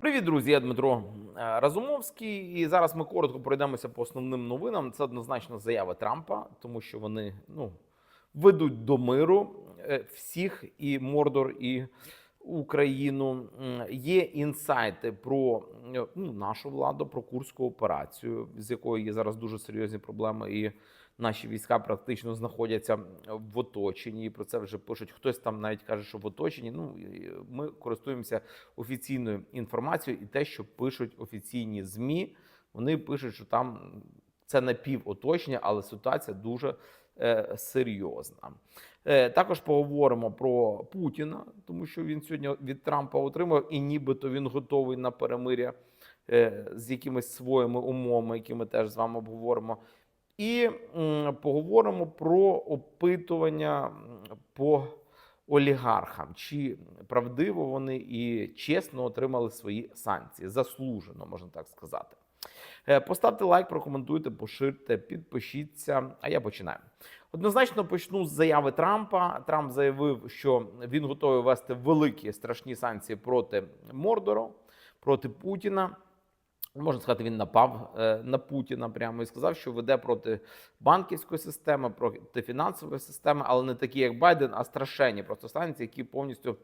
Привіт, друзі! Я Дмитро е, Разумовський. І зараз ми коротко пройдемося по основним новинам. Це однозначно заяви Трампа, тому що вони ну, ведуть до миру е, всіх і Мордор, і Україну. Є інсайти про е, ну, нашу владу, про курську операцію, з якою є зараз дуже серйозні проблеми. І наші війська практично знаходяться в оточенні. І про це вже пишуть. Хтось там навіть каже, що в оточенні. Ну ми користуємося офіційною інформацією, і те, що пишуть офіційні змі, вони пишуть, що там це напівоточення, але ситуація дуже е, серйозна. Е, також поговоримо про Путіна, тому що він сьогодні від Трампа отримав, і нібито він готовий на перемиря е, з якимись своїми умовами, які ми теж з вами обговоримо. І поговоримо про опитування по олігархам, чи правдиво вони і чесно отримали свої санкції, заслужено, можна так сказати. Е, Поставте лайк, прокоментуйте, поширте, підпишіться. А я починаю. Однозначно почну з заяви Трампа. Трамп заявив, що він готовий ввести великі страшні санкції проти Мордору, проти Путіна. Можна сказати, він напав е, на Путіна прямо і сказав, що веде проти банківської системи, проти фінансової системи, але не такі, як Байден, а страшенні просто санкції, які повністю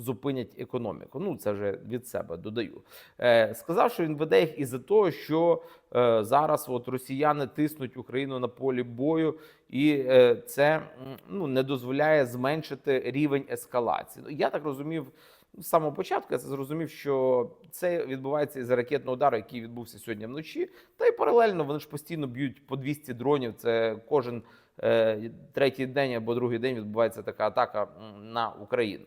зупинять економіку. Ну це вже від себе додаю. Е, сказав, що він веде їх із-за того, що е, зараз от росіяни тиснуть Україну на полі бою, і е, це ну не дозволяє зменшити рівень ескалації. Ну, Я так розумів. З самого початку я це зрозумів, що це відбувається із ракетного удару, який відбувся сьогодні вночі. Та й паралельно вони ж постійно б'ють по 200 дронів. Це кожен е, третій день або другий день відбувається така атака на Україну.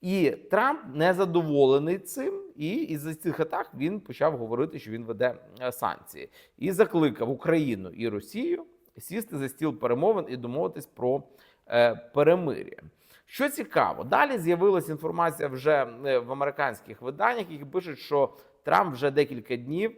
І Трамп не задоволений цим, і із цих атак він почав говорити, що він веде е, санкції, і закликав Україну і Росію сісти за стіл перемовин і домовитись про е, перемир'я. Що цікаво, далі з'явилася інформація вже е, в американських виданнях, які пишуть, що Трамп вже декілька днів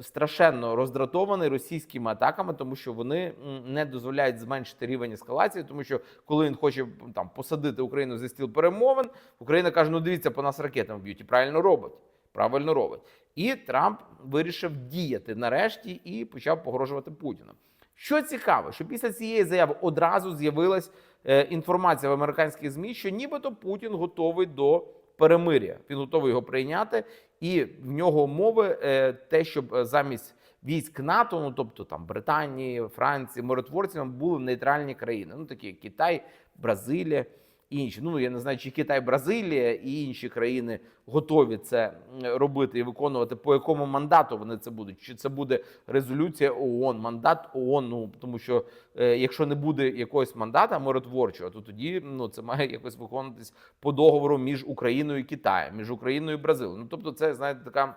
страшенно роздратований російськими атаками, тому що вони не дозволяють зменшити рівень ескалації, тому що коли він хоче там посадити Україну за стіл перемовин, Україна каже: ну дивіться, по нас ракетами б'ють і правильно робить. Правильно робить. І Трамп вирішив діяти нарешті і почав погрожувати Путіну. Що цікаво, що після цієї заяви одразу з'явилась е, інформація в американських змі, що нібито Путін готовий до перемиря. Він готовий його прийняти, і в нього умови е, те, щоб е, замість військ НАТО, ну тобто там Британії, Франції, миротворцями були нейтральні країни, ну такі як Китай, Бразилія. Інші, ну я не знаю, чи Китай, Бразилія і інші країни готові це робити і виконувати, по якому мандату вони це будуть? Чи це буде резолюція ООН, мандат ООН? Ну тому що е, якщо не буде якогось мандата миротворчого, то тоді ну це має якось виконуватись по договору між Україною і Китаєм, між Україною і Бразилією. Ну тобто, це знаєте, така.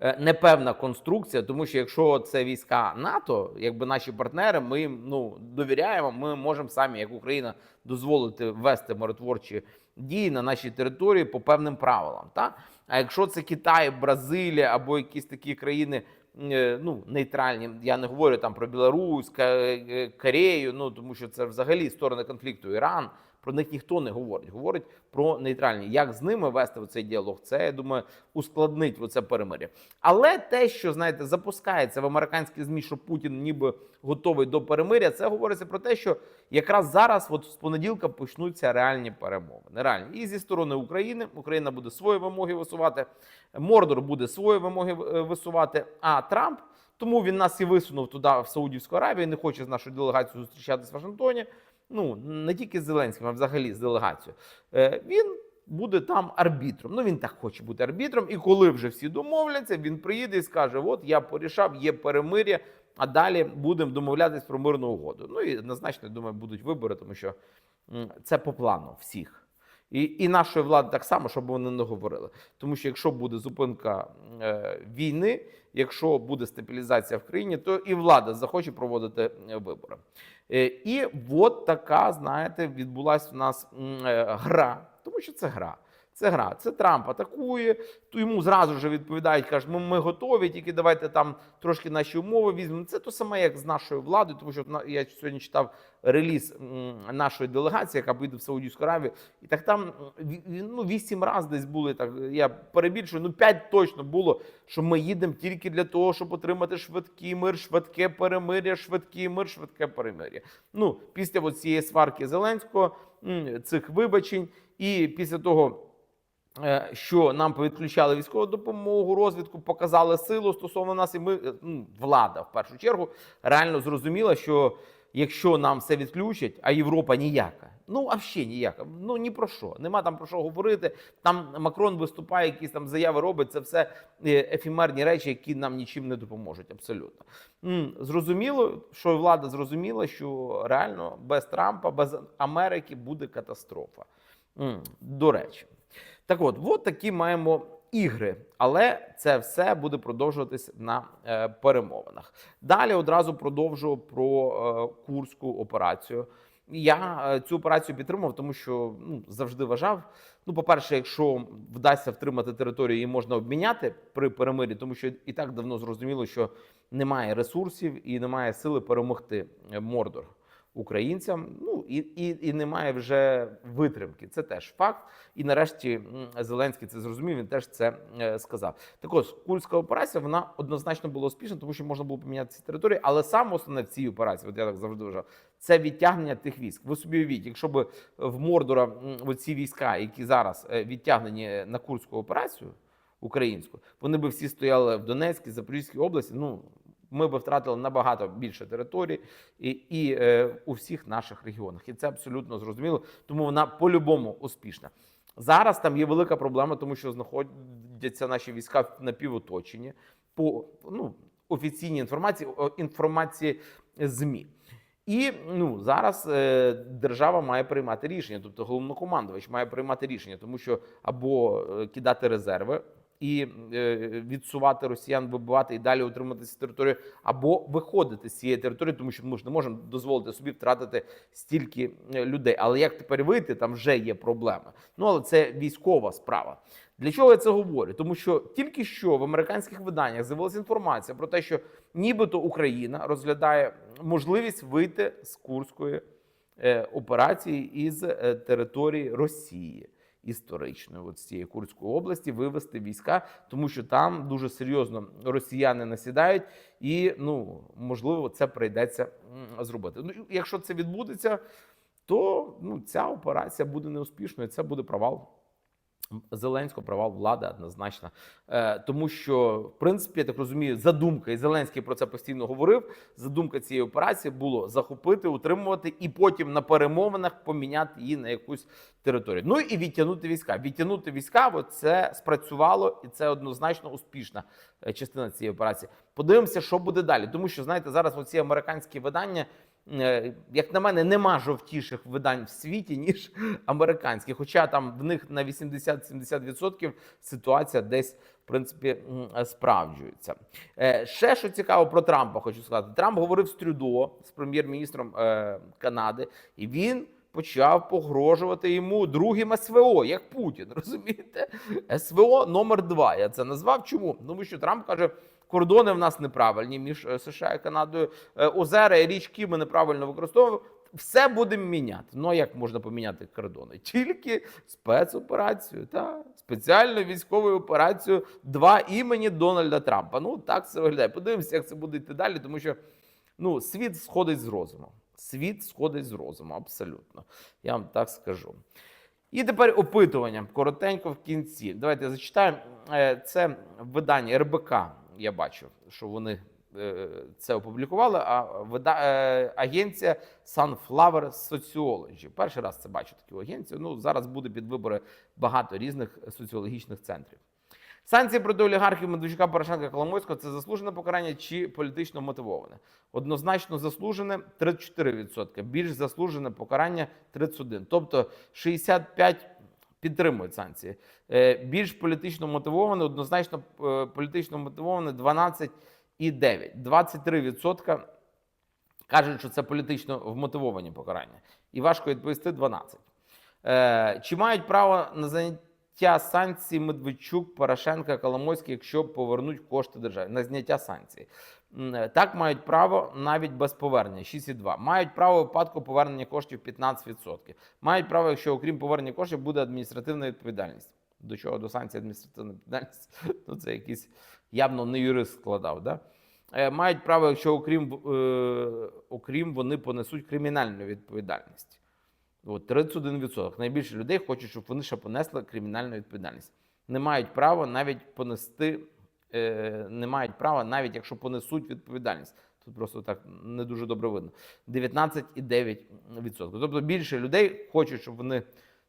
Е, Непевна конструкція, тому що якщо це війська НАТО, якби наші партнери, ми їм ну довіряємо, ми можемо самі, як Україна, дозволити ввести миротворчі дії на нашій території по певним правилам. Та? А якщо це Китай, Бразилія або якісь такі країни е, ну, нейтральні, я не говорю там про Білорусь, е, Корею, ну тому що це взагалі сторони конфлікту Іран. Про них ніхто не говорить. Говорить про нейтральні. Як з ними вести в цей діалог? Це я думаю, ускладнить оце перемир'я. Але те, що знаєте, запускається в американські змі, що Путін ніби готовий до перемиря, це говориться про те, що якраз зараз, от з понеділка, почнуться реальні перемовини. Реальні і зі сторони України. Україна буде свої вимоги висувати. Мордор буде свої вимоги е, висувати. А Трамп. Тому він нас і висунув туди в Саудівську Аравію. Не хоче з нашою делегацією зустрічатися в Вашингтоні. Ну не тільки з Зеленським, а взагалі з делегацією. Е, він буде там арбітром. Ну він так хоче бути арбітром. І коли вже всі домовляться, він приїде і скаже: От я порішав, є перемир'я. А далі будемо домовлятись про мирну угоду. Ну і однозначно, я думаю, будуть вибори, тому що це по плану всіх. І, і нашої влади так само, щоб вони не говорили. Тому що якщо буде зупинка е, війни, якщо буде стабілізація в країні, то і влада захоче проводити е, вибори. Е, і от така, знаєте, відбулася в нас е, гра, тому що це гра. Це гра. Це Трамп атакує, то йому зразу ж відповідають, кажуть, ми, ми готові, тільки давайте там трошки наші умови візьмемо. Це то саме, як з нашою владою, тому що я сьогодні читав реліз нашої делегації, яка поїде в Саудівську Аравію, і так там ну, вісім разів десь були так. Я перебільшую, ну п'ять точно було, що ми їдемо тільки для того, щоб отримати швидкий мир, швидке перемир'я, швидкий мир, швидке перемир'я. Ну, після цієї сварки Зеленського, цих вибачень, і після того. Е, Що нам повідключали військову допомогу, розвідку, показали силу стосовно нас, і ми е, ну, влада в першу чергу реально зрозуміла, що якщо нам все відключать, а Європа ніяка, ну а ще ніяка, ну ні про що, нема там про що говорити. Там Макрон виступає, якісь там заяви робить. Це все е, ефемерні речі, які нам нічим не допоможуть. Абсолютно зрозуміло, що влада зрозуміла, що реально без Трампа, без Америки буде катастрофа. До речі, так от, от такі маємо ігри, але це все буде продовжуватись на е, перемовинах. Далі одразу продовжу про е, курську операцію. Я е, цю операцію підтримав, тому що ну завжди вважав. Ну, по-перше, якщо вдасться втримати територію, її можна обміняти при перемирі, тому що і так давно зрозуміло, що немає ресурсів і немає сили перемогти е, Мордор українцям. Ну і, і, і немає вже витримки. Це теж факт. І нарешті Зеленський це зрозумів. Він теж це е, сказав. Так ось курська операція вона однозначно була успішна, тому що можна було поміняти ці території. Але саме основне в цій операції, от я так завжди вважав, це відтягнення тих військ. Ви собі уявіть, якщо б в Мордора оці війська, які зараз е, відтягнені на курську операцію українську, вони би всі стояли в Донецькій, Запорізькій області. Ну ми би втратили набагато більше територій і, і е, у всіх наших регіонах. І це абсолютно зрозуміло. Тому вона по-любому успішна. Зараз там є велика проблема, тому що знаходяться наші війська в напівоточенні по ну, офіційній інформації, інформації ЗМІ. І ну зараз е, держава має приймати рішення, тобто головнокомандувач має приймати рішення, тому що або е, кидати резерви і е, відсувати росіян, вибивати і далі утримати цю територію, або виходити з цієї території, тому що ми ж не можемо дозволити собі втратити стільки е, людей. Але як тепер вийти, там вже є проблеми. Ну але це військова справа. Для чого я це говорю? Тому що тільки що в американських виданнях з'явилася інформація про те, що нібито Україна розглядає можливість вийти з курської е, операції із території Росії історичної, от з цієї Курської області, вивести війська, тому що там дуже серйозно росіяни насідають, і ну можливо це прийдеться зробити. Ну якщо це відбудеться, то ну ця операція буде неуспішною. Це буде провал. Зеленського провал влади однозначно, е, тому що в принципі я так розумію, задумка і Зеленський про це постійно говорив. Задумка цієї операції було захопити, утримувати і потім на перемовинах поміняти її на якусь територію. Ну і відтягнути війська. Відтягнути війська, бо це спрацювало, і це однозначно успішна е, частина цієї операції. Подивимося, що буде далі, тому що знаєте, зараз оці американські видання. Е, Як на мене, нема жовтіших видань в світі, ніж американські. Хоча там в них на 80-70% ситуація десь в принципі справджується. Е, Ще що цікаво про Трампа, хочу сказати. Трамп говорив з Трюдо, з прем'єр-міністром е, Канади, і він. Почав погрожувати йому другим СВО, як Путін. Розумієте? СВО номер два. Я це назвав. Чому? Тому що Трамп каже, кордони в нас неправильні між е, США і Канадою, е, озера і річки ми неправильно використовуємо. Все будемо міняти. Ну а як можна поміняти кордони? Тільки спецоперацію та спеціальну військову операцію два імені Дональда Трампа. Ну так це виглядає. Подивимося, як це буде йти далі, тому що ну світ сходить з розуму. Світ сходить з розуму, абсолютно. Я вам так скажу. І тепер опитування коротенько в кінці. Давайте я зачитаю. Е, Це видання РБК. Я бачу, що вони е, це опублікували. А вида... е, агенція Sunflower Sociology. Перший раз це бачу таку агенцію. Ну зараз буде під вибори багато різних соціологічних центрів. Санкції проти олігархів Медведчука, Порошенка Коломойського це заслужене покарання чи політично мотивоване? Однозначно заслужене 34%, більш заслужене покарання 31%. Тобто 65 підтримують санкції. Е, Більш політично мотивоване, однозначно е, політично мотивоване 12,9%. 23% кажуть, що це політично вмотивовані покарання. І важко відповісти 12%. Е, Чи мають право на заняття зняття санкцій Медведчук, Порошенка, Коломойський, якщо повернуть кошти державі на зняття санкцій. Е, Так мають право навіть без повернення 6,2. Мають право випадку повернення коштів 15%. Мають право, якщо окрім повернення коштів буде адміністративна відповідальність. До чого до санкцій адміністративна відповідальність? Ну це якийсь явно не юрист складав. Да? Е, Мають право, якщо окрім, е, окрім вони понесуть кримінальну відповідальність. От 31%. Найбільше людей хочуть, щоб вони ще понесли кримінальну відповідальність. Не мають права навіть понести, е, не мають права, навіть якщо понесуть відповідальність. Тут просто так не дуже добре видно. 19,9%. Тобто більше людей хочуть, щоб вони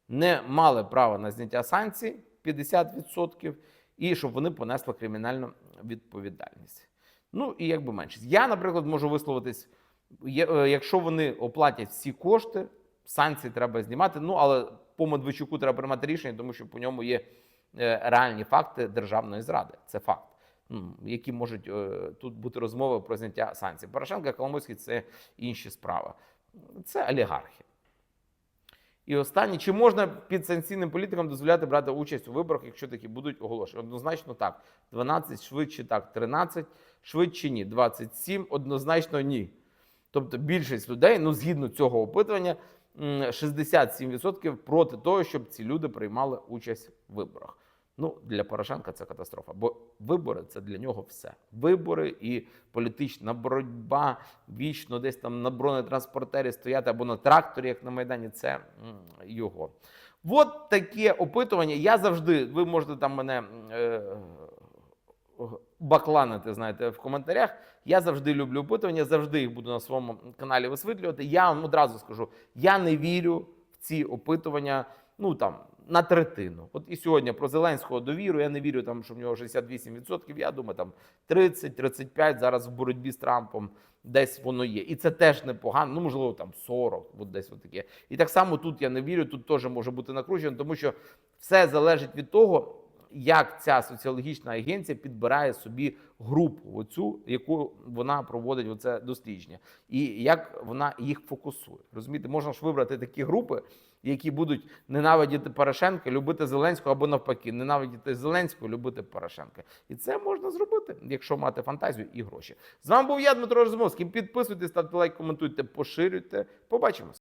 не мали права на зняття санкцій 50%, і щоб вони понесли кримінальну відповідальність. Ну і якби меншість. Я, наприклад, можу висловитись, е, якщо вони оплатять всі кошти, санкції треба знімати. Ну але по Медведчуку треба приймати рішення, тому що по ньому є е, реальні факти державної зради. Це факт. Ну, які можуть е, тут бути розмови про зняття санкцій. Порошенко, Коломойський це інші справи. Це олігархи. І останнє, чи можна підсанкційним політикам дозволяти брати участь у виборах, якщо такі будуть оголошені? Однозначно так. 12, швидше так, 13, швидше ні. 27, однозначно ні. Тобто більшість людей, ну згідно цього опитування, 67% проти того, щоб ці люди приймали участь в виборах. Ну, для Порошенка це катастрофа, бо вибори це для нього все. Вибори і політична боротьба вічно десь там на бронетранспортері стояти або на тракторі, як на Майдані, це його. От таке опитування. Я завжди, ви можете там мене е, бакланити, знаєте, в коментарях. Я завжди люблю опитування, завжди їх буду на своєму каналі висвітлювати. Я вам одразу скажу: я не вірю в ці опитування. Ну там на третину. От і сьогодні про Зеленського довіру. Я не вірю, там, що в нього 68%. Я думаю, там 30-35% зараз в боротьбі з Трампом десь воно є. І це теж непогано. Ну, можливо, там 40, от десь таке. І так само тут я не вірю, тут теж може бути накручено, тому що все залежить від того, як ця соціологічна агенція підбирає собі групу, оцю, яку вона проводить оце дослідження, і як вона їх фокусує. Розумієте, можна ж вибрати такі групи, які будуть ненавидіти Порошенка, любити Зеленського або навпаки, ненавидіти Зеленського, любити Порошенка. І це можна зробити, якщо мати фантазію і гроші. З вами був я, Дмитро Розумовський. Підписуйтесь, ставте лайк, коментуйте, поширюйте. Побачимось.